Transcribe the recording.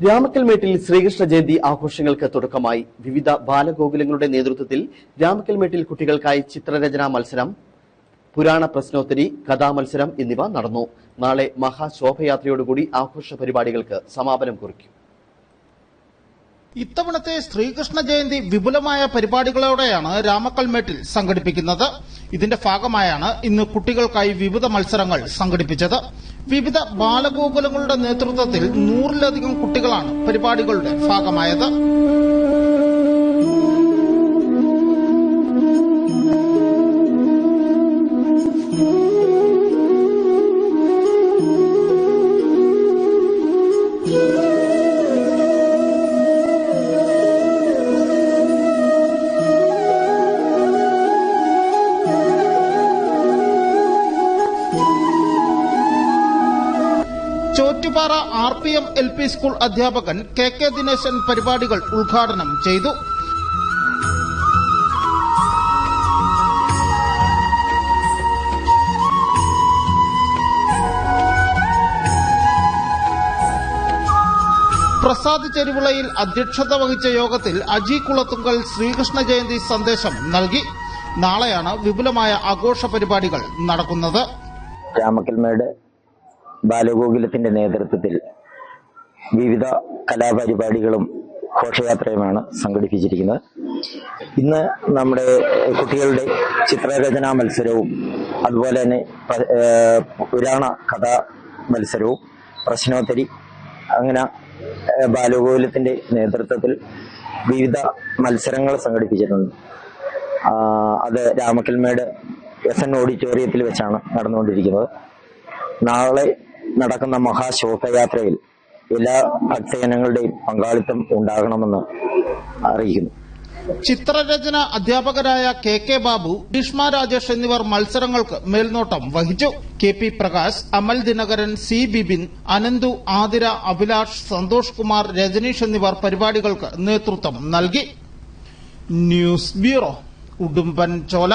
രാമക്കൽമേട്ടിൽ ശ്രീകൃഷ്ണ ജയന്തി ആഘോഷങ്ങൾക്ക് തുടക്കമായി വിവിധ ബാലഗോകുലങ്ങളുടെ നേതൃത്വത്തിൽ രാമക്കൽമേട്ടിൽ കുട്ടികൾക്കായി ചിത്രരചനാ മത്സരം പുരാണ പ്രശ്നോത്തരി കഥാമത്സരം എന്നിവ നടന്നു. നാളെ മഹാശോഭയാത്രയോടുകൂടി ആഘോഷ പരിപാടികൾക്ക് സമാപനം കുറിക്കും. ഇത്തവണത്തെ ശ്രീകൃഷ്ണ ജയന്തി വിപുലമായ പരിപാടികളോടെയാണ് രാമക്കൽമേട്ടിൽ സംഘടിപ്പിക്കുന്നത്. ഇതിന്റെ ഭാഗമായാണ് ഇന്ന് കുട്ടികൾക്കായി വിവിധ മത്സരങ്ങൾ സംഘടിപ്പിച്ചത്. വിവിധ ബാലഗോകുലങ്ങളുടെ നേതൃത്വത്തിൽ നൂറിലധികം കുട്ടികളാണ് പരിപാടികളുടെ ഭാഗമായത്. Chottupara R P M L P school അധ്യാപകൻ കെ കെ ദിനേശൻ പരിപാടികൾ ഉദ്ഘാടനം ചെയ്തു. പ്രസാദ് ചെരുവിളയിൽ അധ്യക്ഷത വഹിച്ച യോഗത്തിൽ അജി കുളത്തുങ്കൽ ശ്രീകൃഷ്ണ ജയന്തി സന്ദേശം നൽകി. നാളെയാണ് വിപുലമായ ആഘോഷ പരിപാടികൾ നടക്കുന്നത്. രാമക്കൽമേട് ബാലഗോകുലത്തിന്റെ നേതൃത്വത്തിൽ വിവിധ കലാപരിപാടികളും ഘോഷയാത്രയുമാണ് സംഘടിപ്പിച്ചിരിക്കുന്നത്. ഇന്ന് നമ്മുടെ കുട്ടികളുടെ ചിത്രരചനാ മത്സരവും അതുപോലെ തന്നെ പുരാണ കഥാ മത്സരവും പ്രശ്നോത്തരി അങ്ങനെ ബാലഗോകുലത്തിന്റെ നേതൃത്വത്തിൽ വിവിധ മത്സരങ്ങൾ സംഘടിപ്പിച്ചിട്ടുണ്ട്. അത് രാമക്കൽമേട് എസ് എൻ ഓഡിറ്റോറിയത്തിൽ വെച്ചാണ് നടന്നുകൊണ്ടിരിക്കുന്നത്. നാളെ നടക്കുന്ന മഹാശോഭയാത്രയിൽ എല്ലാ ഭക്തജനങ്ങളുടെയും പങ്കാളിത്തം ഉണ്ടാകണമെന്ന് അറിയിക്കുന്നു. ചിത്രരചന അധ്യാപകരായ കെ കെ ബാബു ഗ്രീഷ്മ രാജേഷ് എന്നിവർ മത്സരങ്ങൾക്ക് മേൽനോട്ടം വഹിച്ചു. K P Prakash Amal Dinakaran C Bibin Ananthu Athira Abhilash Santhosh Kumar Rajaneesh എന്നിവർ പരിപാടികൾക്ക് നേതൃത്വം നൽകി. News bureau Udumbanchola.